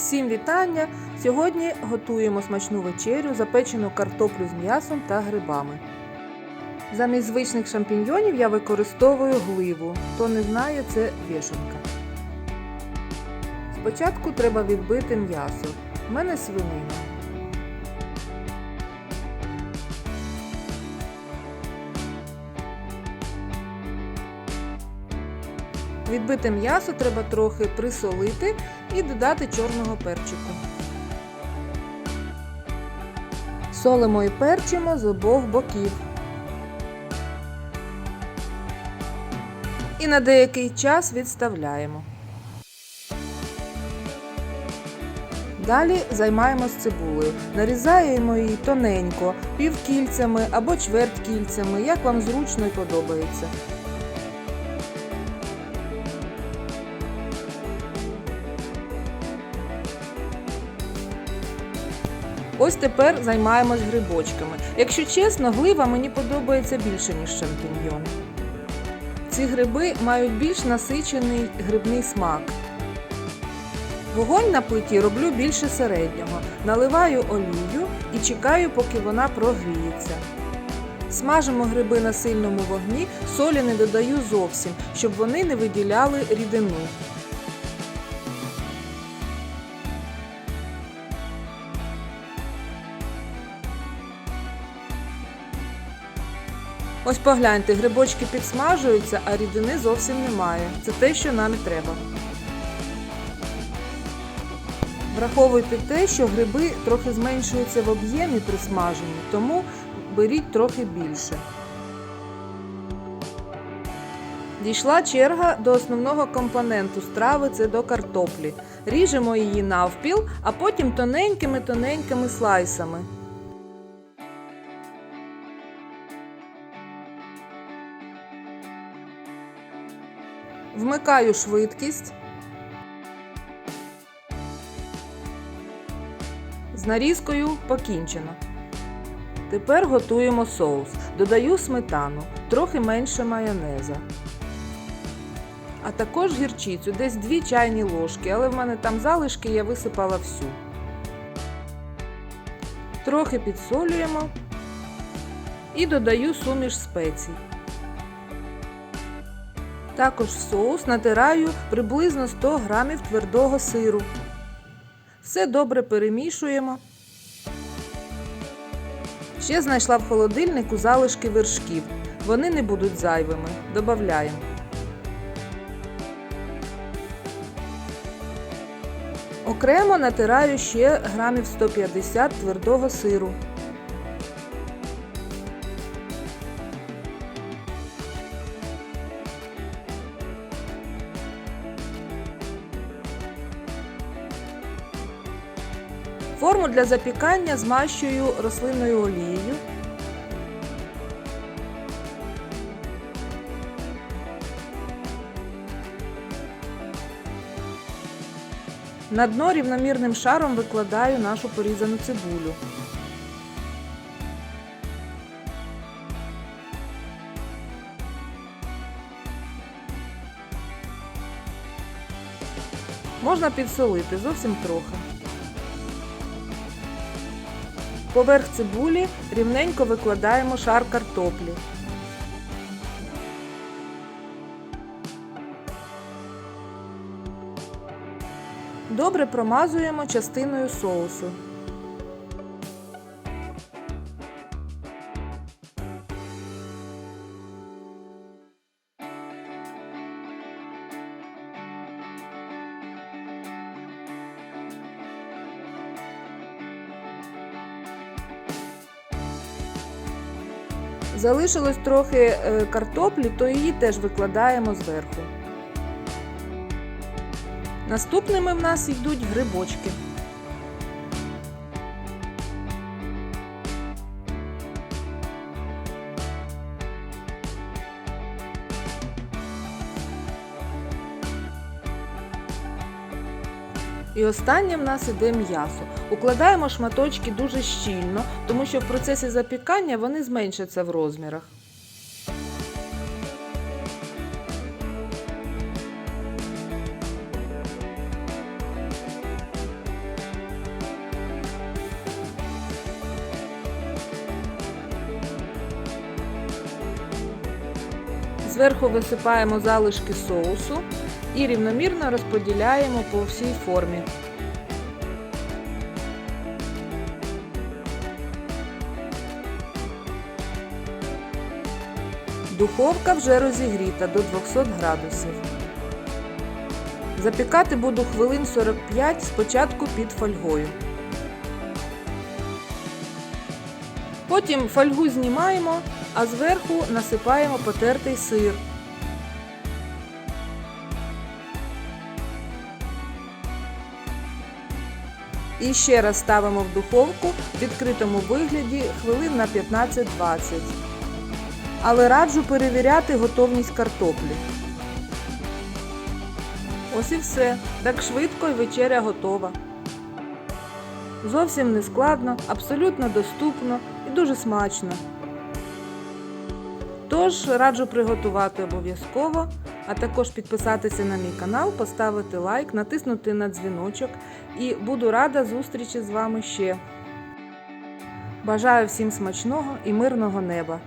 Всім вітання! Сьогодні готуємо смачну вечерю, запечену картоплю з м'ясом та грибами. Замість звичних шампіньйонів я використовую гливу. Хто не знає, це вішенка. Спочатку треба відбити м'ясо. У мене свинина. Відбите м'ясо треба трохи присолити і додати чорного перчику. Солимо і перчимо з обох боків. І на деякий час відставляємо. Далі займаємось цибулею. Нарізаємо її тоненько, півкільцями або чверткільцями, як вам зручно і подобається. Ось тепер займаємось грибочками. Якщо чесно, глива мені подобається більше, ніж шампіньйон. Ці гриби мають більш насичений грибний смак. Вогонь на плиті роблю більше середнього. Наливаю олію і чекаю, поки вона прогріється. Смажимо гриби на сильному вогні, солі не додаю зовсім, щоб вони не виділяли рідину. Ось погляньте, грибочки підсмажуються, а рідини зовсім немає. Це те, що нам і треба. Враховуйте те, що гриби трохи зменшуються в об'ємі при смаженні, тому беріть трохи більше. Дійшла черга до основного компоненту страви це до картоплі. Ріжемо її навпіл, а потім тоненькими-тоненькими слайсами. Вмикаю швидкість. З нарізкою покінчено. Тепер готуємо соус. Додаю сметану, трохи менше майонеза. А також гірчицю, десь 2 чайні ложки, але в мене там залишки я висипала всю. Трохи підсолюємо і додаю суміш спецій. Також в соус натираю приблизно 100 г твердого сиру. Все добре перемішуємо. Ще знайшла в холодильнику залишки вершків. Вони не будуть зайвими. Добавляємо. Окремо натираю ще грамів 150 твердого сиру. Форму для запікання змащую рослинною олією. На дно рівномірним шаром викладаю нашу порізану цибулю. Можна підсолити зовсім трохи. Поверх цибулі рівненько викладаємо шар картоплі. Добре промазуємо частиною соусу. Залишилось трохи е, картоплі, то її теж викладаємо зверху. Наступними в нас йдуть грибочки. І останнє в нас іде м'ясо. Укладаємо шматочки дуже щільно, тому що в процесі запікання вони зменшаться в розмірах. Зверху висипаємо залишки соусу і рівномірно розподіляємо по всій формі. Духовка вже розігріта до 200 градусів. Запікати буду хвилин 45 спочатку під фольгою. Потім фольгу знімаємо, а зверху насипаємо потертий сир. І ще раз ставимо в духовку в відкритому вигляді хвилин на 15-20. Але раджу перевіряти готовність картоплі. Ось і все. Так швидко і вечеря готова. Зовсім не складно, абсолютно доступно і дуже смачно. Тож раджу приготувати обов'язково, а також підписатися на мій канал, поставити лайк, натиснути на дзвіночок і буду рада зустрічі з вами ще. Бажаю всім смачного і мирного неба!